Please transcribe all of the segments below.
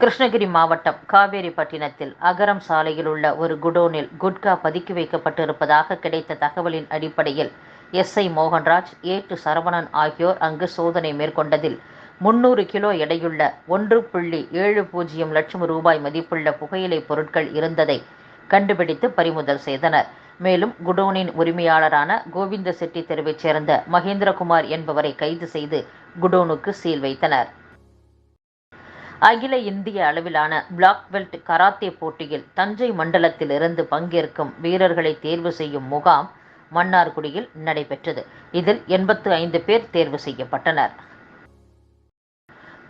கிருஷ்ணகிரி மாவட்டம் காவேரிப்பட்டினத்தில் அகரம் சாலையில் உள்ள ஒரு குடோனில் குட்கா பதுக்கி வைக்கப்பட்டிருப்பதாக கிடைத்த தகவலின் அடிப்படையில் எஸ்ஐ மோகன்ராஜ் ஏட்டு சரவணன் ஆகியோர் அங்கு சோதனை மேற்கொண்டதில் முன்னூறு கிலோ எடையுள்ள ஒன்று புள்ளி ஏழு பூஜ்ஜியம் லட்சம் ரூபாய் மதிப்புள்ள புகையிலை பொருட்கள் இருந்ததை கண்டுபிடித்து பறிமுதல் செய்தனர். மேலும் குடோனின் உரிமையாளரான கோவிந்த செட்டி தெருவைச் சேர்ந்த மகேந்திரகுமார் என்பவரை கைது செய்து குடோனுக்கு சீல் வைத்தனர். அகில இந்திய அளவிலான பிளாக் பெல்ட் கராத்தே போட்டியில் தஞ்சை மண்டலத்திலிருந்து பங்கேற்கும் வீரர்களை தேர்வு செய்யும் முகாம் மன்னார்குடியில் நடைபெற்றது. இதில் எண்பத்து ஐந்து பேர் தேர்வு செய்யப்பட்டனர்.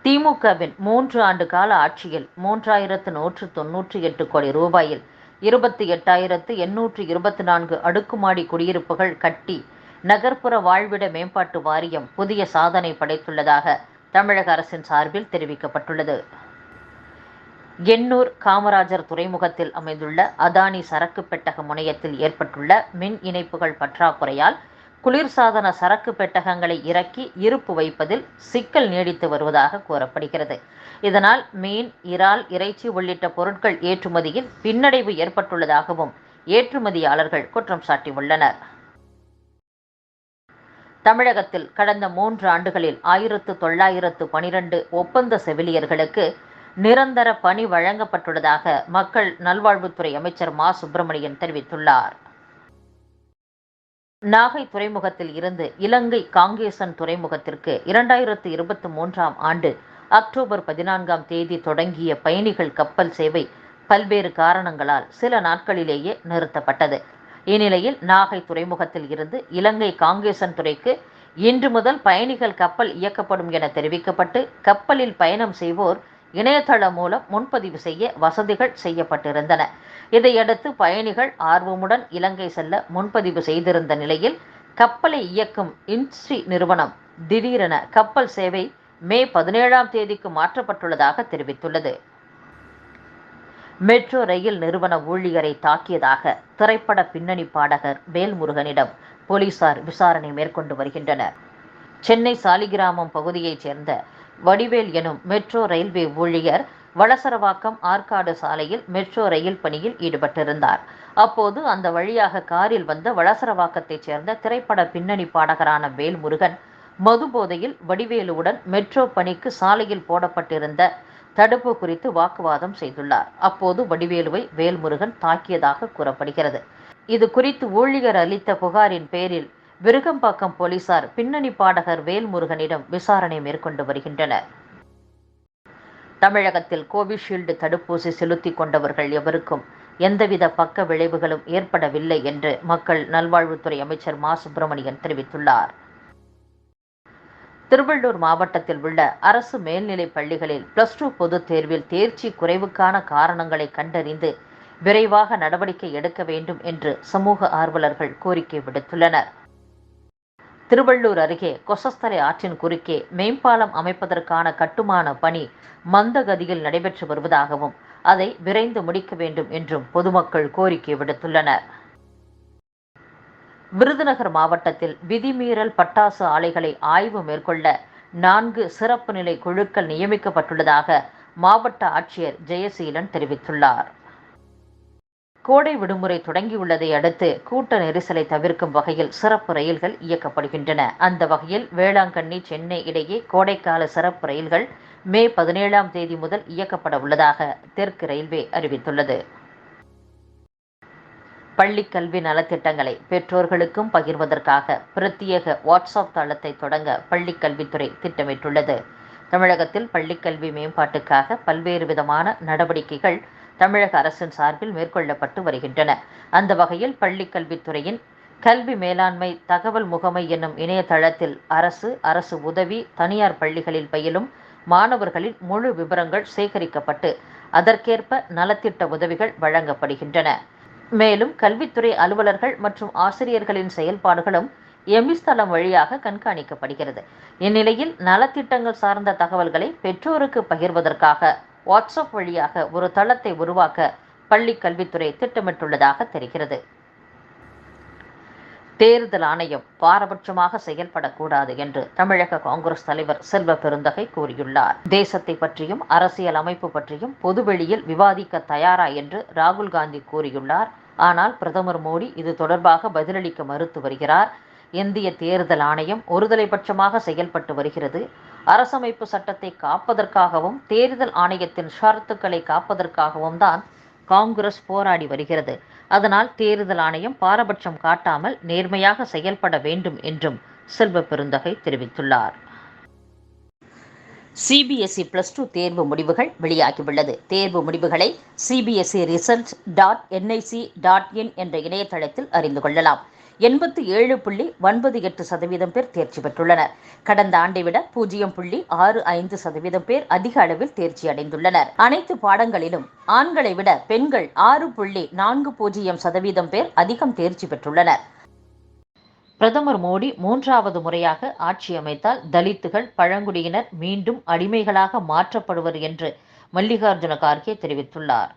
திமுகவின் மூன்று ஆண்டு கால ஆட்சியில் மூன்றாயிரத்து நூற்று தொன்னூற்றி எட்டு கோடி ரூபாயில் இருபத்தி எட்டாயிரத்து எண்ணூற்று இருபத்தி நான்கு அடுக்குமாடி குடியிருப்புகள் கட்டி நகர்ப்புற வாழ்விட மேம்பாட்டு வாரியம் புதிய சாதனை படைத்துள்ளதாக தமிழக அரசின் சார்பில் தெரிவிக்கப்பட்டுள்ளது. எண்ணூர் காமராஜர் துறைமுகத்தில் அமைந்துள்ள அதானி சரக்கு பெட்டக முனையத்தில் ஏற்பட்டுள்ள மின் இணைப்புகள் பற்றாக்குறையால் குளிர்சாதன சரக்கு பெட்டகங்களை இறக்கி இருப்பு வைப்பதில் சிக்கல் நீடித்து வருவதாக கூறப்படுகிறது. இதனால் மீன் இறால் இறைச்சி உள்ளிட்ட பொருட்கள் ஏற்றுமதியில் பின்னடைவு ஏற்பட்டுள்ளதாகவும் ஏற்றுமதியாளர்கள் குற்றம் சாட்டியுள்ளனர். தமிழகத்தில் கடந்த மூன்று ஆண்டுகளில் ஆயிரத்து தொள்ளாயிரத்து பனிரெண்டு ஒப்பந்த செவிலியர்களுக்கு நிரந்தர பணி வழங்கப்பட்டுள்ளதாக மக்கள் நல்வாழ்வுத்துறை அமைச்சர் மா. சுப்பிரமணியன் தெரிவித்துள்ளார். நாகை துறைமுகத்தில் இருந்து இலங்கை காங்கேசன் துறைமுகத்திற்கு இரண்டாயிரத்து இருபத்தி மூன்றாம் ஆண்டு அக்டோபர் பதினான்காம் தேதி தொடங்கிய பயணிகள் கப்பல் சேவை பல்வேறு காரணங்களால் சில நாட்களிலேயே நிறுத்தப்பட்டது. இந்நிலையில் நாகை துறைமுகத்தில் இருந்து இலங்கை காங்கேசன் துறைக்கு இன்று முதல் பயணிகள் கப்பல் இயக்கப்படும் என தெரிவிக்கப்பட்டு கப்பலில் பயணம் செய்வோர் இணையதளம் மூலம் முன்பதிவு செய்ய வசதிகள் செய்யப்பட்டிருந்தன. இதையடுத்து பயணிகள் ஆர்வமுடன் இலங்கை செல்ல முன்பதிவு செய்திருந்த நிலையில் கப்பலை இயக்கும் இன்ஸ்ட்ரி நிறுவனம் திடீரென கப்பல் சேவை மே பதினேழாம் தேதிக்கு மாற்றப்பட்டுள்ளதாக தெரிவித்துள்ளது. மெட்ரோ ரயில் நிறுவன ஊழியரை தாக்கியதாக திரைப்பட பின்னணி பாடகர் வேல்முருகனிடம் போலீசார் விசாரணை மேற்கொண்டு வருகின்றனர். சென்னை சாலிகிராமம் பகுதியைச் சேர்ந்த வடிவேல் எனும் மெட்ரோ ரயில்வே ஊழியர் வளசரவாக்கம் ஆற்காடு சாலையில் மெட்ரோ ரயில் பணியில் ஈடுபட்டிருந்தார். அப்போது அந்த வழியாக காரில் வந்த வளசரவாக்கத்தைச் சேர்ந்த திரைப்பட பின்னணி பாடகரான வேல்முருகன் மது போதையில் வடிவேலுவுடன் மெட்ரோ பணிக்கு சாலையில் போடப்பட்டிருந்த தடுப்பு குறித்து வாக்குவாதம் செய்துள்ளார். அப்போது வடிவேலுவை வேல்முருகன் தாக்கியதாக கூறப்படுகிறது. இது குறித்து ஊழியர் அளித்த புகாரின் பேரில் விருகம்பாக்கம் போலீசார் பின்னணி பாடகர் வேல்முருகனிடம் விசாரணை மேற்கொண்டு வருகின்றனர். தமிழகத்தில் கோவிஷீல்டு தடுப்பூசி செலுத்திக் கொண்டவர்கள் எவருக்கும் எந்தவித பக்க விளைவுகளும் ஏற்படவில்லை என்று மக்கள் நல்வாழ்வுத்துறை அமைச்சர் மா. சுப்பிரமணியன் தெரிவித்துள்ளார். திருவள்ளூர் மாவட்டத்தில் உள்ள அரசு மேல்நிலைப் பள்ளிகளில் பிளஸ் டூ பொதுத் தேர்வில் தேர்ச்சி குறைவுக்கான காரணங்களை கண்டறிந்து விரைவாக நடவடிக்கை எடுக்க வேண்டும் என்று சமூக ஆர்வலர்கள் கோரிக்கை விடுத்துள்ளனர். திருவள்ளூர் அருகே கொசஸ்தலை ஆற்றின் குறுக்கே மேம்பாலம் அமைப்பதற்கான கட்டுமான பணி மந்தகதியில் நடைபெற்று வருவதாகவும் அதை விரைந்து முடிக்க வேண்டும் என்றும் பொதுமக்கள் கோரிக்கை விடுத்துள்ளனர். விருதுநகர் மாவட்டத்தில் விதிமீறல் பட்டாசு ஆலைகளை ஆய்வு மேற்கொள்ள நான்கு சிறப்பு நிலை குழுக்கள் நியமிக்கப்பட்டுள்ளதாக மாவட்ட ஆட்சியர் ஜெயசீலன் தெரிவித்துள்ளார். கோடை விடுமுறை தொடங்கியுள்ளதை அடுத்து கூட்ட நெரிசலை தவிர்க்கும் வகையில் சிறப்பு ரயில்கள் இயக்கப்படுகின்றன. அந்த வகையில் வேளாங்கண்ணி சென்னை இடையே கோடைக்கால சிறப்பு ரயில்கள் மே பதினேழாம் தேதி முதல் இயக்கப்பட உள்ளதாக தெற்கு ரயில்வே அறிவித்துள்ளது. பள்ளி கல்வி நலத்திட்டங்களை பெற்றோர்களுக்கும் பகிர்வதற்காக பிரத்யேக வாட்ஸ்அப் தளத்தை தொடங்க பள்ளி கல்வித்துறை திட்டமிட்டுள்ளது. தமிழகத்தில் பள்ளிக்கல்வி மேம்பாட்டுக்காக பல்வேறு விதமான நடவடிக்கைகள் தமிழக அரசின் சார்பில் மேற்கொள்ளப்பட்டு வருகின்றன. அந்த வகையில் பள்ளிக்கல்வித்துறையின் கல்வி மேலாண்மை தகவல் முகமை என்னும் இணையதளத்தில் அரசு அரசு உதவி தனியார் பள்ளிகளில் பயிலும் மாணவர்களின் முழு விவரங்கள் சேகரிக்கப்பட்டு அதற்கேற்ப நலத்திட்ட உதவிகள் வழங்கப்படுகின்றன. மேலும் கல்வித்துறை அலுவலர்கள் மற்றும் ஆசிரியர்களின் செயல்பாடுகளும் எமிஸ் தளம் வழியாக கண்காணிக்கப்படுகிறது. இந்நிலையில் நலத்திட்டங்கள் சார்ந்த தகவல்களை பெற்றோருக்கு பகிர்வதற்காக வாட்ஸ்அப் வழியாக ஒரு தளத்தை உருவாக்க பள்ளி கல்வித்துறை திட்டமிட்டுள்ளதாக தெரிகிறது. தேர்தல் ஆணையம் பாரபட்சமாக செயல்படக்கூடாது என்று தமிழக காங்கிரஸ் தலைவர் செல்வ பெருந்தகை கூறியுள்ளார். தேசத்தை பற்றியும் அரசியல் அமைப்பு பற்றியும் பொதுவெளியில் விவாதிக்க தயாரா என்று ராகுல் காந்தி கூறியுள்ளார். ஆனால் பிரதமர் மோடி இது தொடர்பாக பதிலளிக்க மறுத்து வருகிறார். இந்திய தேர்தல் ஆணையம் ஒருதலை பட்சமாக செயல்பட்டு வருகிறது. அரசமைப்பு சட்டத்தை காப்பதற்காகவும் தேர்தல் ஆணையத்தின் ஷரத்துக்களை காப்பதற்காகவும் தான் காங்கிரஸ் போராடி வருகிறது. அதனால் தேர்தல் ஆணையம் பாரபட்சம் காட்டாமல் நேர்மையாக செயல்பட வேண்டும் என்றும் செல்வ பெருந்தகை தெரிவித்துள்ளார். சிபிஎஸ்இ பிளஸ் டூ தேர்வு முடிவுகள் வெளியாகியுள்ளது. தேர்வு முடிவுகளை CBSE result dot NIC dot in என்ற இணையதளத்தில் அறிந்து கொள்ளலாம். எண்பத்தி ஏழு புள்ளி ஒன்பது எட்டு சதவீதம் பேர் தேர்ச்சி பெற்றுள்ளனர். கடந்த ஆண்டை விட பூஜ்ஜியம் புள்ளி ஆறு ஐந்து சதவீதம் பேர் அதிக அளவில் தேர்ச்சி அடைந்துள்ளனர். அனைத்து பாடங்களிலும் ஆண்களை விட பெண்கள் ஆறு புள்ளி நான்கு பூஜ்ஜியம் சதவீதம் பேர் அதிகம் தேர்ச்சி பெற்றுள்ளனர். பிரதமர் மோடி மூன்றாவது முறையாக ஆட்சி அமைத்தால் தலித்துகள் பழங்குடியினர் மீண்டும் அடிமைகளாக மாற்றப்படுவர் என்று மல்லிகார்ஜுன கார்கே தெரிவித்துள்ளார்.